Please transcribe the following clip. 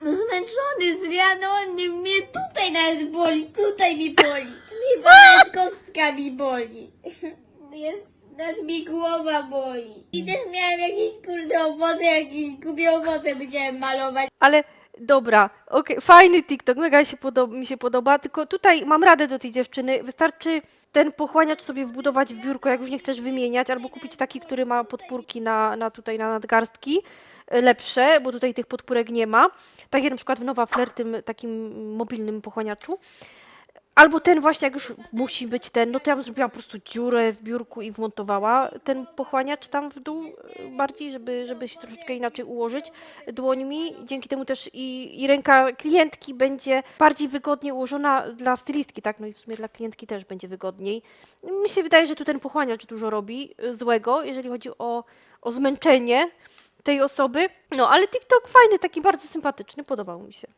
Zmęczony z rana, on mnie tutaj nas boli, tutaj mi boli. Chyba nawet kostka mi boli. Jest, nas mi głowa boli. I też miałem jakieś kurde owoce, jakieś głupie owoce musiałem malować. Ale dobra, okej, fajny TikTok, mega się mi się podoba, tylko tutaj mam radę do tej dziewczyny, wystarczy ten pochłaniacz sobie wbudować w biurko, jak już nie chcesz wymieniać, albo kupić taki, który ma podpórki na, na tutaj na nadgarstki, y, lepsze, bo tutaj tych podpórek nie ma, tak jak na przykład w Nowa Flair, tym takim mobilnym pochłaniaczu. Albo ten właśnie, jak już musi być ten, no to ja bym zrobiła po prostu dziurę w biurku i wmontowała ten pochłaniacz tam w dół y, bardziej, żeby, żeby się troszeczkę inaczej ułożyć dłońmi. Dzięki temu też i, i ręka klientki będzie bardziej wygodnie ułożona dla stylistki, tak? No i w sumie dla klientki też będzie wygodniej. Mi się wydaje, że tu ten pochłaniacz dużo robi y, złego, jeżeli chodzi o, o zmęczenie tej osoby. No, ale TikTok fajny, taki bardzo sympatyczny, podobał mi się.